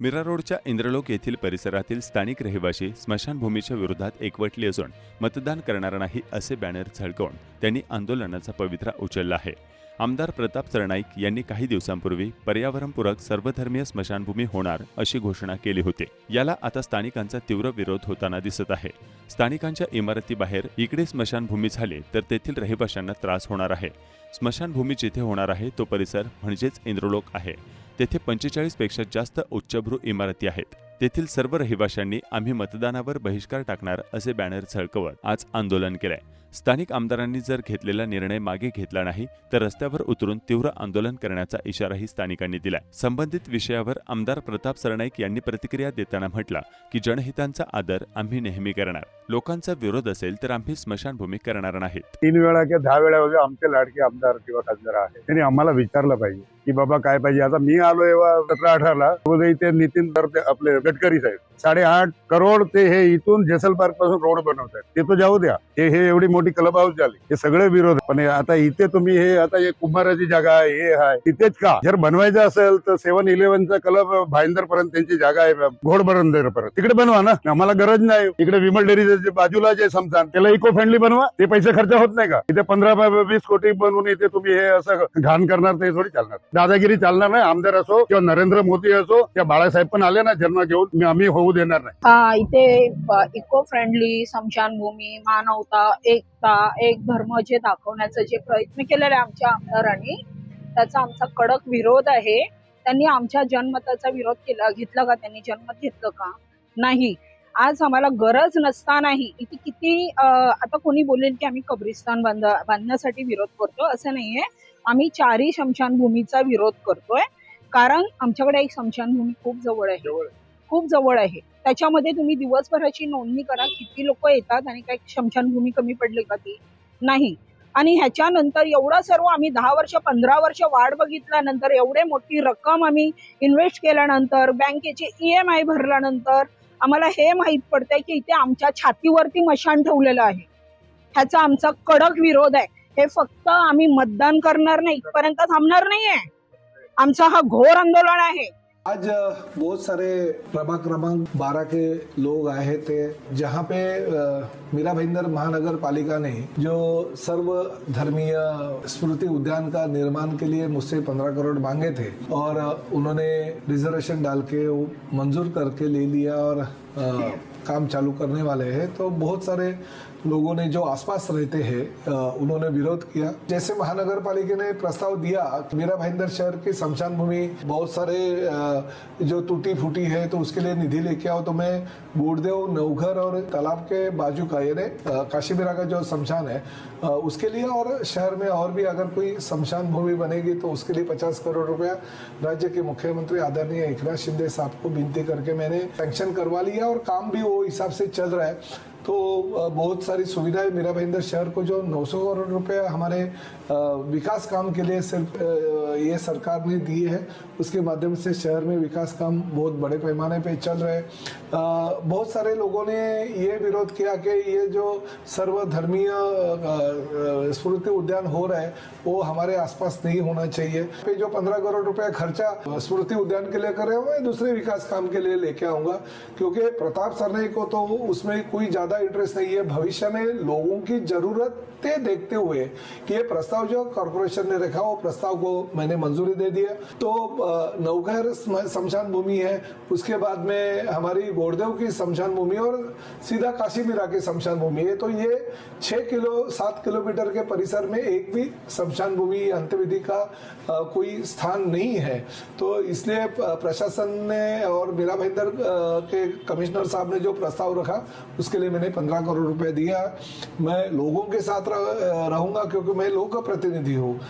मीरा रोडच्या इंद्रलोक येथील परिसरातील स्थानिक रहिवाशी स्मशानभूमीच्या विरोधात एकवटली असून मतदान करणार नाही असे बॅनर झळकवून त्यांनी आंदोलनाचा पवित्रा उचलला आहे. आमदार प्रताप सरनाईक यांनी काही दिवसांपूर्वी पर्यावरणपूरक सर्वधर्मीय स्मशानभूमी होणार अशी घोषणा केली होती. याला आता स्थानिकांचा तीव्र विरोध होताना दिसत आहे. स्थानिकांच्या इमारतीबाहेर इकडे स्मशानभूमी झाली तर तेथील रहिवाशांना त्रास होणार आहे. स्मशानभूमी जिथे होणार आहे तो परिसर म्हणजेच इंद्रलोक आहे. तेथे पंचेचाळीसपेक्षा जास्त उच्चभ्रू इमारती आहेत. तेथील सर्व रहिवाशांनी आम्ही मतदानावर बहिष्कार टाकणार असे बॅनर झळकवत आज आंदोलन केलंय. स्थानिक आमदारांनी जर घेतलेला निर्णय मागे घेतला नाही तर रस्त्यावर उतरून तीव्र आंदोलन करण्याचा इशाराही स्थानिकांनी दिलाय. संबंधित विषयावर आमदार प्रताप सरनाईक यांनी प्रतिक्रिया देताना म्हटलं की जनहितांचा आदर आम्ही नेहमी करणार. लोकांचा विरोध असेल तर आम्ही स्मशानभूमी करणार नाहीत. तीन वेळा किंवा दहा वेळा वगैरे आमचे लाडके आमदार किंवा खासदार आहे त्यांनी आम्हाला विचारलं पाहिजे की बाबा काय पाहिजे? आता मी आलो एव्हा सतरा अठराला ते इथे नितीन तर आपले गडकरी साहेब. साडेआठ करोड ते हे इथून जेसल पार्कपासून रोड बनवत आहेत. ते तो जाऊ द्या. हे हे एवढी मोठी क्लब हाऊस झाली. हे सगळे विरोध पण आता इथे तुम्ही हे आता हे कुंभाराची जागा आहे हे आहे. तिथेच का? जर बनवायचं असेल तर सेव्हन इलेव्हनचा क्लब भाईंदर पर्यंत त्यांची जागा आहे. घोडबरंदर पर्यंत तिकडे बनवा ना. आम्हाला गरज नाही. इकडे विमल डेअरी बाजूला जे समजान त्याला इको फ्रेंडली बनवा. ते पैसे खर्च होत नाही का? इथे पंधरा वीस कोटी बनवून इथे तुम्ही हे असं घाण करणार ते थोडी चालणार. दादागिरी चालणार नाही. आमदार असो किंवा नरेंद्र मोदी असो किंवा बाळासाहेब पण आले ना जन्म घेऊन मी- आम्ही होऊ देणार नाही. हा इथे इको फ्रेंडली स्मशानभूमी मानवता एकता एक धर्म जे दाखवण्याचे जे प्रयत्न केलेले आमच्या आमदारांनी त्याचा आमचा कडक विरोध आहे. त्यांनी आमच्या जनमताचा विरोध केला घेतला का? त्यांनी जनमत घेतलं का? नाही. आज आम्हाला गरज नसतानाही इथे किती आता कोणी बोलेल की आम्ही कब्रिस्तान बांध बांधण्यासाठी विरोध करतो? असं नाहीये. आम्ही चारही स्मशानभूमीचा विरोध करतोय. कारण आमच्याकडे एक स्मशानभूमी खूप जवळ आहे. खूप जवळ आहे. त्याच्यामध्ये तुम्ही दिवसभराची नोंदणी करा किती लोक येतात आणि काही शमशानभूमी कमी पडली का ती? नाही. आणि ह्याच्यानंतर एवढं सर्व आम्ही दहा वर्ष पंधरा वर्ष वाढ बघितल्यानंतर एवढे मोठी रक्कम आम्ही इन्व्हेस्ट केल्यानंतर बँकेचे ई एम आय भरल्यानंतर आम्हाला हे माहीत पडतंय की इथे आमच्या छातीवरती मशान ठेवलेलं आहे. ह्याचा आमचा कडक विरोध आहे. हे फक्त आम्ही मतदान करणार नाही इथपर्यंत थांबणार नाहीये. आमचा हा घोर आंदोलन आहे. आज बहुत सारे प्रभाग क्रमांक बारह के लोग आए थे जहाँ पे मीरा भाईंदर महानगर पालिका ने जो सर्व धर्मीय स्मृति उद्यान का निर्माण के लिए मुझसे पंद्रह करोड़ मांगे थे और उन्होंने रिजर्वेशन डाल के वो मंजूर करके ले लिया और अ, काम चालू करने वाले हैं। तो बहुत सारे लोगों ने जो आसपास रहते हैं उन्होंने विरोध किया। जैसे महानगर पालिका ने प्रस्ताव दिया मीरा भाईंदर शहर की शमशान भूमि बहुत सारे अ, जो टूटी फूटी है तो उसके लिए निधि लेके आओ। तो मैं गुड़देव नवघर और तालाब के बाजू का, यानी काशीमीरा का जो शमशान है उसके लिए और शहर में और भी अगर कोई शमशान भूमि बनेगी तो उसके लिए पचास करोड़ रुपया राज्य के मुख्यमंत्री आदरणीय एकनाथ शिंदे साहब को विनती करके मैंने सैंक्शन करवा लिया और काम भी वो हिसाब से चल रहा है। तो बहुत सारी सुविधाएँ मीरा भाईंदर शहर को जो 900 करोड़ रुपए हमारे विकास काम के लिए सिर्फ़ ये सरकार ने दिए हैं, उसके माध्यम से शहर में विकास काम बहुत बड़े पैमाने पे चल रहे बहुत सारे लोगों ने ये विरोध किया कि ये जो सर्वधर्मीय स्मृति उद्यान हो रहा है, वो हमारे आसपास नहीं होना चाहिए। पे जो पंद्रह करोड़ रुपया खर्चा स्मृति उद्यान के लिए कर रहे हो, मैं दूसरे विकास काम के लिए लेके आऊँगा। क्योंकि प्रताप सरनाई को तो उसमें कोई ज़्यादा इंटरेस्ट नहीं है। भविष्य में लोगों की जरूरतें देखते हुए कि ये प्रस्ताव जो कॉर्पोरेशन ने रखा, वो प्रस्ताव को मैंने मंजूरी दे दिया तो नवघर शमशान भूमि है, उसके बाद में हमारी गोड़देव की शमशान भूमि और सीधा काशी मीरा की शमशान भूमि है। तो ये छह किलो, सात किलोमीटर परिसर में एक भी शमशान भूमि अंत्यविधि का कोई स्थान नहीं है। तो इसलिए प्रशासन ने और मीरा भाईंदर के कमिश्नर साहब ने जो प्रस्ताव रखा, उसके लिए मैंने पंद्रह करोड़ रुपए दिया। मैं लोगों के साथ रह- रहूँगा क्योंकि मैं लोक प्रतिनिधि हूँ।